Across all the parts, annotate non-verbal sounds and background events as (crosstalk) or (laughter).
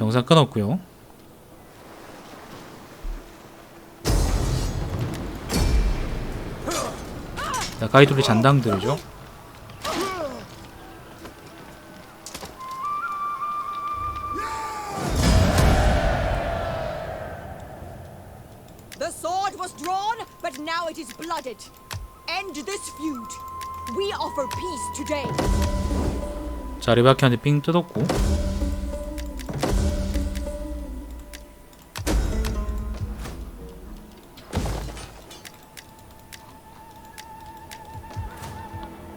정상 끊었고요. 자, 가이돌이 잔당들이죠. 자, 리바키한테 삥 뜯었고.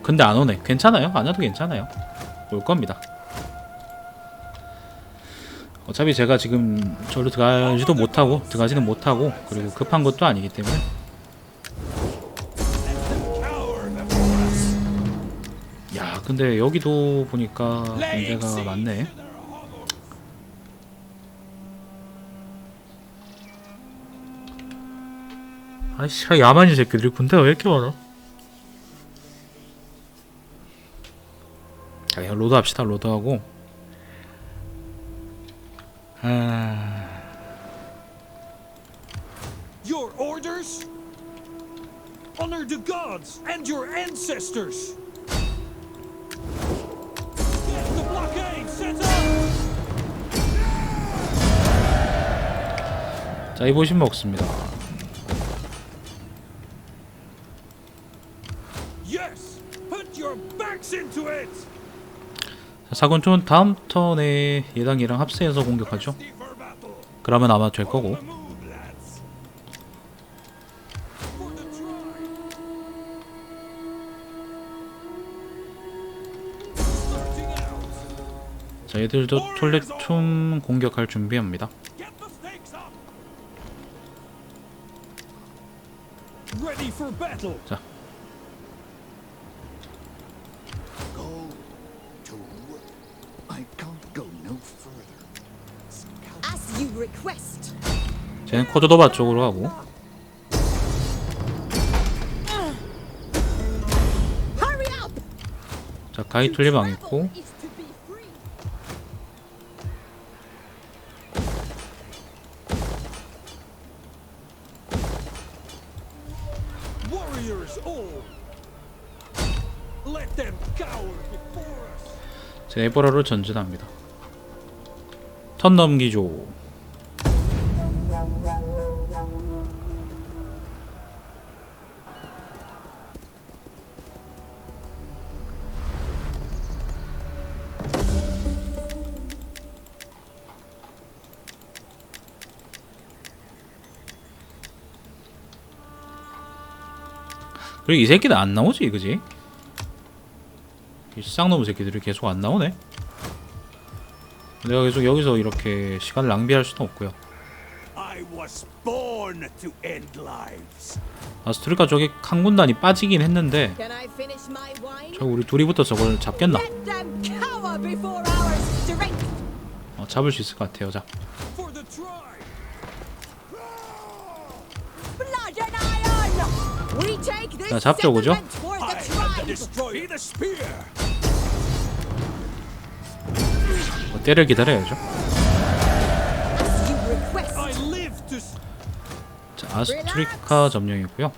근데 안 오네. 괜찮아요. 안 와도 괜찮아요. 올 겁니다. 어차피 제가 지금 저로 들어가지도 못하고 들어가지는 못하고 그리고 급한 것도 아니기 때문에 야 근데 여기도 보니까 문제가 많네 아이씨 야만인 새끼들이 군대가 왜 이렇게 많아 로드 합시다 로드 하고 아... Your orders? Honor the gods and your ancestors! Get the blockade set up! 자 이보신 먹습니다 사군촌 다음 턴에 예당이랑 합세해서 공격하죠! 그러면 아마 될 거고! 자 얘들도 톨렉춤 공격할 준비합니다! 자 쟤는 코드도바 쪽으로 하고! 자 가이툴리 망했고 Is to be free. Warriors all! Let them cower before us! 제 에버러로 전진합니다 턴 넘기죠 그리고 이 새끼들 안 나오지 그지? 이 쌍놈의 새끼들이 계속 안 나오네 내가 계속 여기서 이렇게 시간을 낭비할 수는 없고요 I was born to end lives. 아스트리카 저기 칸군단이 빠지긴 했는데 Can I finish my wine? 저 우리 둘이부터 저걸 잡겠나? Let them cower before our strength. 어, 잡을 수 있을 것 같아요 자 자, 잡죠, 그죠? 뭐 때를 기다려야죠 자 아스트리카 점령이고요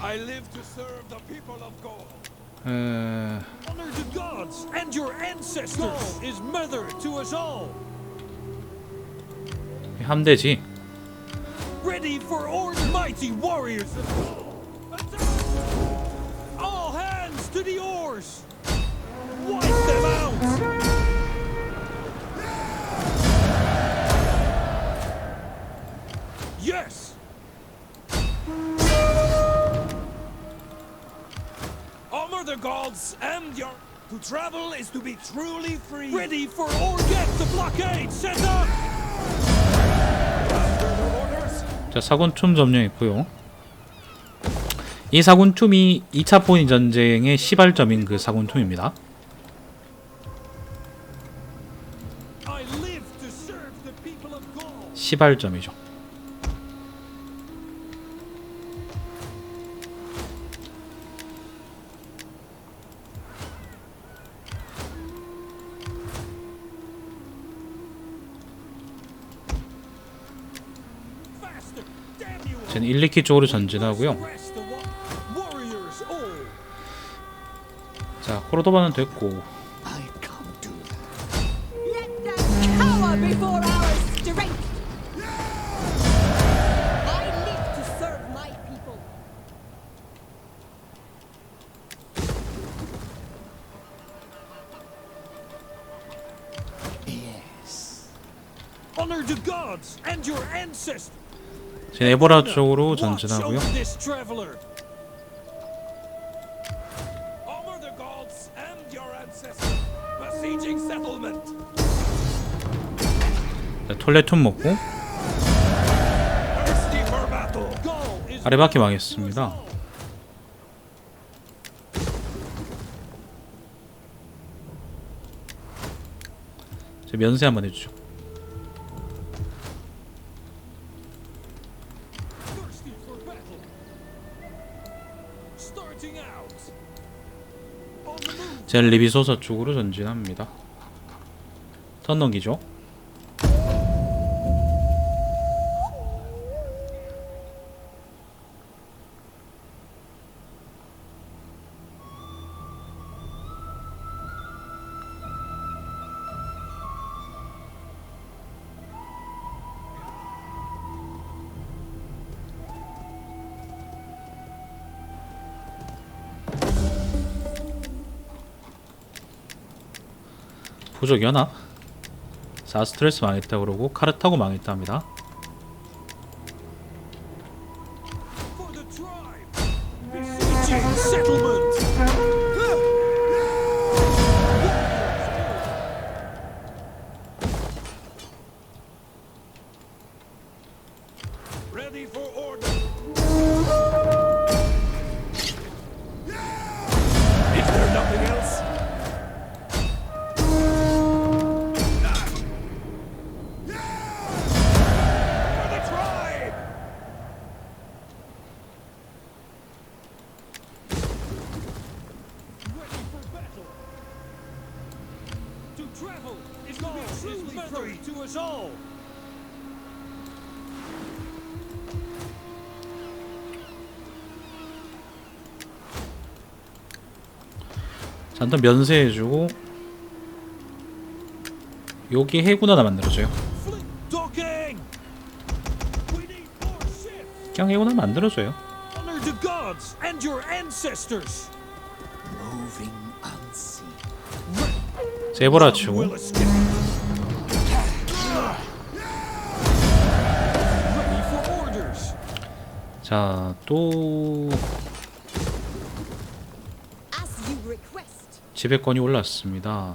I all. 함대지 Ready for order, mighty warriors of Gaul. Attack! All hands to the oars. Wipe them out. Yes. Honor the gods and your. To travel is to be truly free. Ready for or get the blockade set up. 자 사군춤 점령했고요 이 사군춤이 2차 포니 전쟁의 시발점인 그 사군춤입니다. 시발점이죠 쟤는 1, 2키 쪽으로 전진하고요. Rest the wa- warriors all. 자, 코르도바는 됐고 I can't do that. Let them cower before our strength. I live to serve my people. Yes. Honor the gods and your ancestors. 쟤는 에보라 쪽으로 전진하고요. 자, 톨레톤 먹고 아래바퀴 망했습니다. 자, 면세 한번 해주죠. 제 리비 소서 쪽으로 전진합니다. 턴 넘기죠. 부족 연합 사스트레스 망했다 그러고 카르타고 망했다 합니다. 자, 일단 면세해주고 여기 해군 하나 만들어줘요. 그냥 해군 하나 만들어줘요. Honor the gods and your ancestors. Moving unseen. 제보라 None 치고 자, 또 As you request. 지배권이 올랐습니다.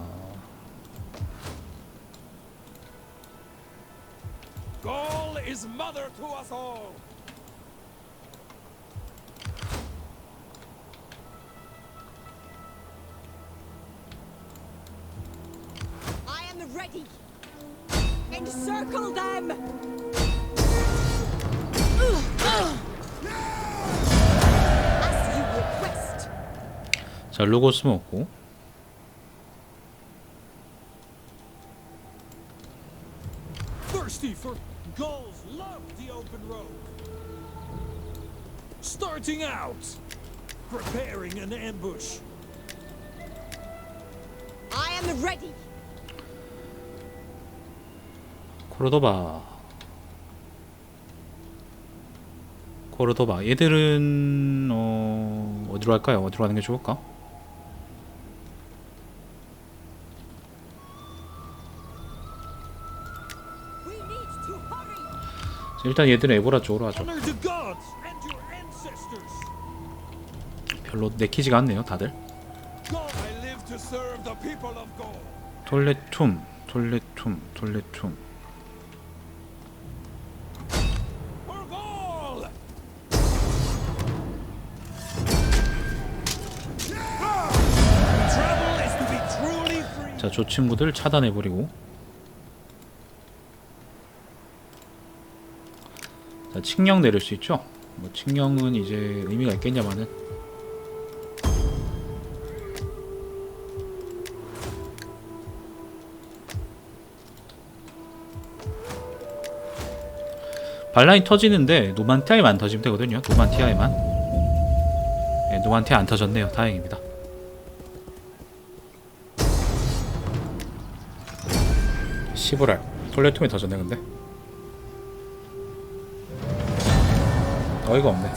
자, 루고스 먹고. Starting out. Preparing an ambush. I am ready. 코르도바 코르도바 얘들은 어, 어디로 갈까요? 어디로 가는 게 좋을까? 일단 얘들은 에보라 쪽으로 하죠. 별로 내키지가 않네요, 다들. Be truly free. 자, 저 친구들 차단해버리고. 자, 칙령 내릴 수 있죠? 뭐 칙령은 이제 의미가 있겠냐마는 반란이 터지는데 노만티아에만 안 터지면 되거든요. 노만티아에만. 네, 노만티아 안 터졌네요. 다행입니다. 시브랄 톨레툼에 터졌네 근데 어이가 없네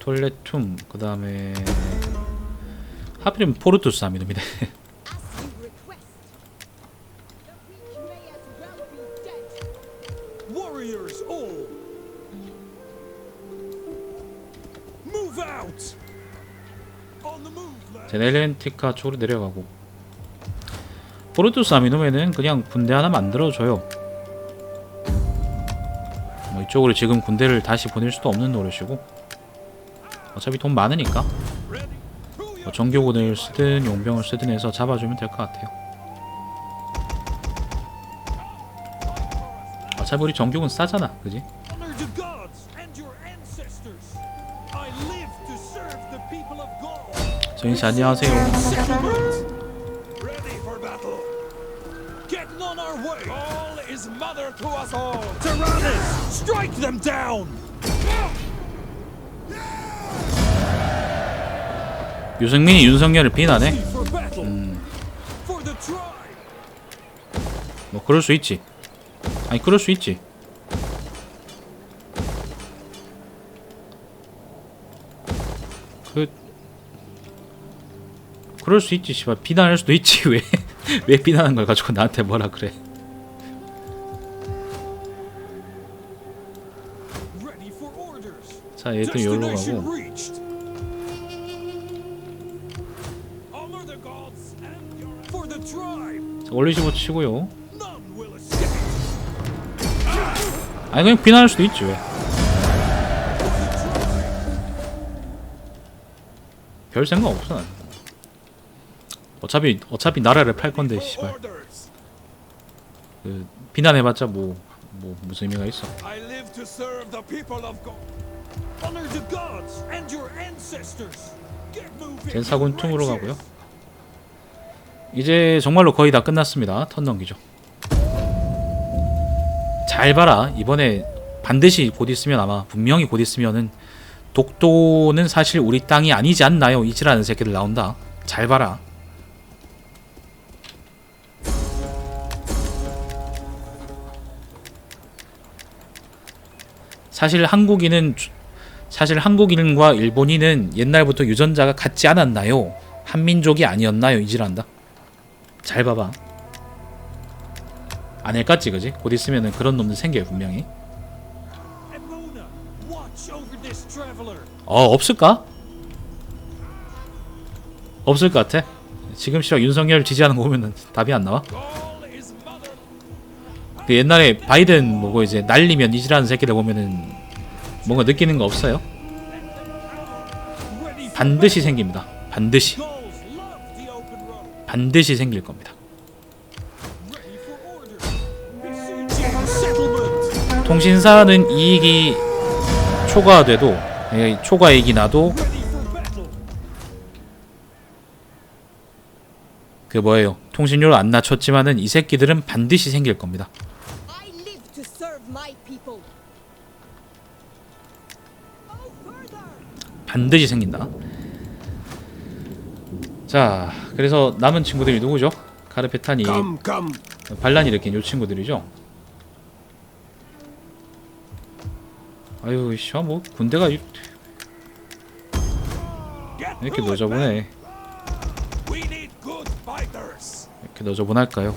톨레툼 그 다음에 하필이면 포르투스 lad! 제넬렌티카 쪽으로 내려가고 포르투스 아미노메는 그냥 군대 하나 만들어줘요 뭐 이쪽으로 지금 군대를 다시 보낼 수도 없는 노릇이고 어차피 돈 많으니까 뭐 정교군을 쓰든 용병을 쓰든 해서 잡아주면 될 것 같아요. 어차피 우리 정교군 싸잖아 그지? 정인씨 안녕하세요 is mother to us all! Tyrannus! Strike them down! 유승민이 윤석열을 비난해 tribe! 뭐 그럴 수 있지 아니 그럴 수 있지 그 그럴 수 있지 씨발 비난할 수도 있지 왜 왜 비난한 걸 가지고 나한테 뭐라 그래 자 얘들 여기로 가고! 자, 올리시고 치고요! 아니 그냥 비난할 수도 있지 왜 별 생각 없어 난 어차피 어차피 나라를 팔 건데 씨발! 그 비난해봤자 뭐뭐 무슨 의미가 있어 젠사군 you 퉁으로 wretches. 가고요. 이제 정말로 거의 다 끝났습니다. 턴 넘기죠. 잘 봐라. 이번에 반드시 곧 있으면 아마 분명히 곧 있으면은 독도는 사실 우리 땅이 아니지 않나요? 이지라는 새끼들 나온다. 잘 봐라. 사실 한국인은 주- 사실 한국인과 일본인은 옛날부터 유전자가 같지 않았나요? 한민족이 아니었나요? 이지란다. 잘 봐봐. 안일 같지 그지? 곧 있으면은 그런 놈들 생겨요 분명히. 어 없을까? 없을 것 같아. 지금 시각 윤석열 지지하는 거 보면은 답이 안 나와. 그 옛날에 바이든 뭐고 이제 날리면 이지라는 새끼들 보면은 뭔가 느끼는 거 없어요? 반드시 생깁니다. 반드시. 반드시 생길 겁니다. 통신사는 이익이 초과돼도 예, 초과이익이 나도. 그 뭐예요 통신료를 안 낮췄지만은 이 새끼들은 반드시 생길 겁니다. 반드시 생긴다. 자 그래서 남은 친구들이 누구죠? 카르페탄이. 반란이 일으킨 요 친구들이죠. 아유 씨뭐 군대가 이- Get 이렇게 너저분해. 이렇게 너저분할까요?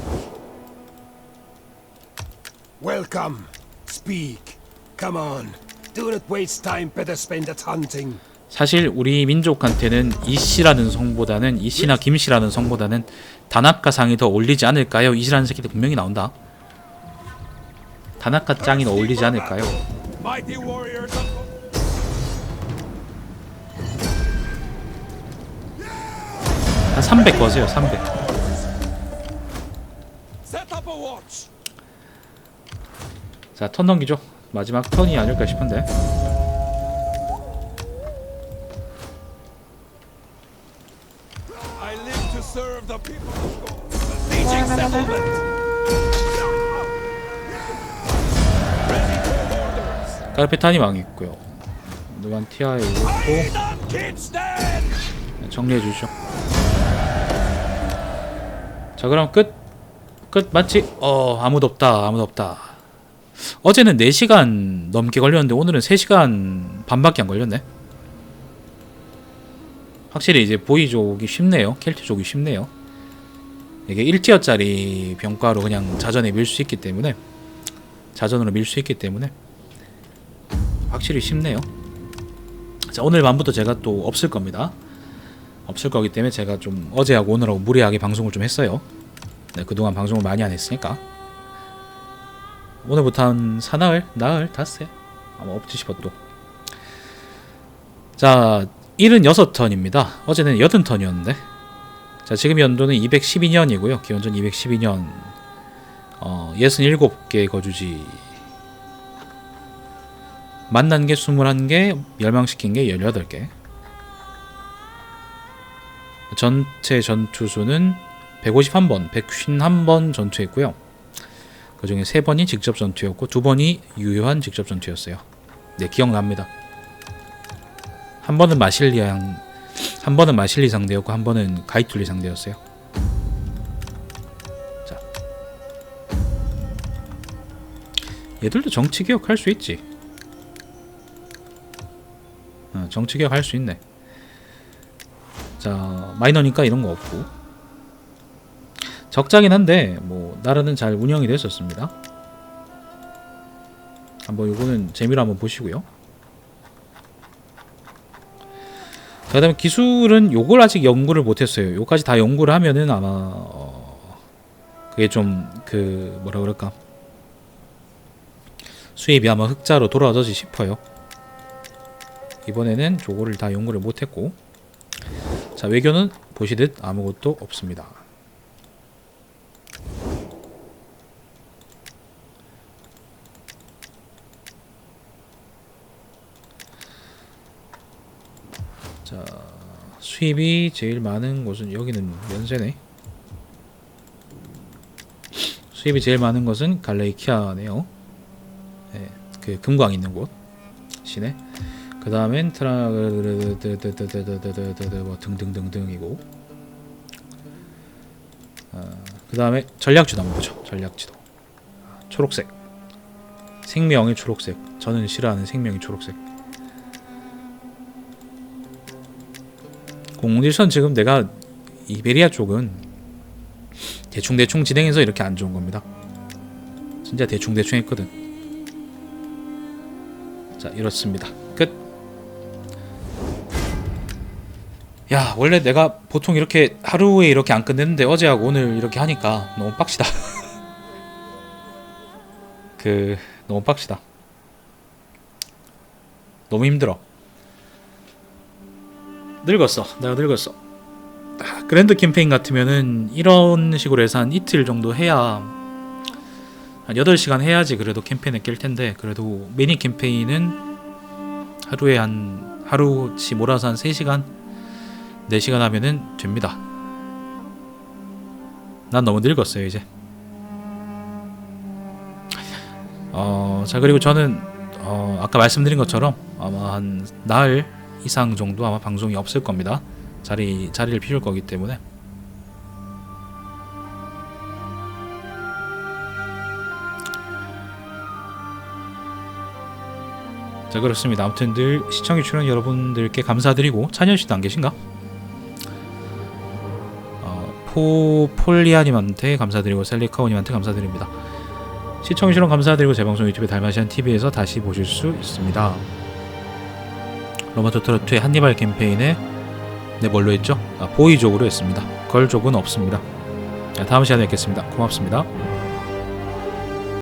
Welcome. Speak. Come on. Do not waste time. Better spend it hunting. 사실 우리 민족한테는 이씨라는 성보다는 이씨나 김씨라는 성보다는 다나카상이 더 어울리지 않을까요? 이씨라는 새끼들 분명히 나온다. 다나카 짱이 더 어울리지 않을까요? 한 300 거세요, 300. set up a watch. 자, 턴 넘기죠. 마지막 턴이 아닐까 싶은데. 까르페탄이 망했고요. 이것도 not kid stand! 정리해 주시죠. 자 그럼 끝. 끝 맞지? 어 아무도 없다. 아무도 없다. 어제는 4시간 넘게 걸렸는데 오늘은 3시간 반밖에 안 걸렸네. 확실히 이제 보이족이 쉽네요. 켈트족이 쉽네요. 이게 1티어짜리 병가로 그냥 자전에 밀 수 있기 때문에 자전으로 밀 수 있기 때문에 확실히 쉽네요. 자 오늘 밤부터 제가 또 없을 겁니다. 없을 거기 때문에 제가 좀 어제하고 오늘하고 무리하게 방송을 좀 했어요. 네, 그동안 방송을 많이 안 했으니까 오늘부터 한 사나흘, 나흘, 닷새 아마 싶어 또. 자, 76턴입니다. 어제는 80턴이었는데 자, 지금 연도는 212년이고요. 기원전 212년 어, 67개 거주지 만난 게 21개, 멸망시킨 게 18개 전체 전투수는 151번, 151번 전투했고요. 그 중에 3번이 직접 전투였고 2번이 유효한 직접 전투였어요. 네, 기억납니다. 한 번은 마실리앙, 한 번은 마실리 상대였고 한 번은 가이툴리 상대였어요. 자, 얘들도 정치 개혁 할수 있지. 어, 정치 개혁 할 수 있네. 자 마이너니까 이런 거 없고 적자긴 한데 뭐 나라는 잘 운영이 됐었습니다. 한번 요거는 재미로 한번 보시고요. 자, 그다음에 기술은 요걸 아직 연구를 못했어요. 요까지 다 연구를 하면은 아마 어, 그게 좀 그 뭐라 그럴까 수입이 아마 흑자로 돌아오지 싶어요. 이번에는 저거를 다 연구를 못했고 자 외교는 보시듯 아무것도 없습니다. 자 수입이 제일 많은 곳은 여기는 면세네. 수입이 제일 많은 곳은 갈레이키아네요. 네, 그 금광 있는 곳 시네. 그 다음엔 트라 뭐 등등등등이고 그 다음에 전략지도 한번 보죠 전략지도 초록색 생명의 초록색 저는 싫어하는 생명의 초록색 공딜선 지금 내가 이베리아 쪽은 대충대충 진행해서 이렇게 안 좋은 겁니다 진짜 대충대충 했거든 자 이렇습니다 야 원래 내가 보통 이렇게 하루에 이렇게 안 끝냈는데 어제하고 오늘 이렇게 하니까 너무 빡시다. (laughs) 그 너무 빡시다. 너무 힘들어. 늙었어. 내가 늙었어. 아, 그랜드 캠페인 같으면은 이런 식으로 해서 한 이틀 정도 해야 한 8시간 해야지 그래도 캠페인을 깰 텐데 그래도 미니 캠페인은 하루에 한 하루치 몰아서 한 3시간 4시간 하면은 됩니다. 난 너무 늙었어요, 이제. 어, 자, 그리고 저는, 어, 아까 말씀드린 것처럼 아마 한 나흘 이상 정도 아마 방송이 없을 겁니다. 자리, 자리를 비울 거기 때문에. 자, 그렇습니다. 아무튼 늘 시청해 주시는 여러분들께 감사드리고, 찬현 씨도 안 계신가? 포 폴리아님한테 감사드리고 셀리카오님한테 감사드립니다. 시청해주셔서 감사드리고 제 방송 유튜브 달마시안 TV에서 다시 보실 수 있습니다. 로마토 트로트의 한니발 캠페인에 네 뭘로 했죠? 아, 보이족으로 했습니다. 걸족은 없습니다. 자, 다음 시간에 뵙겠습니다. 고맙습니다.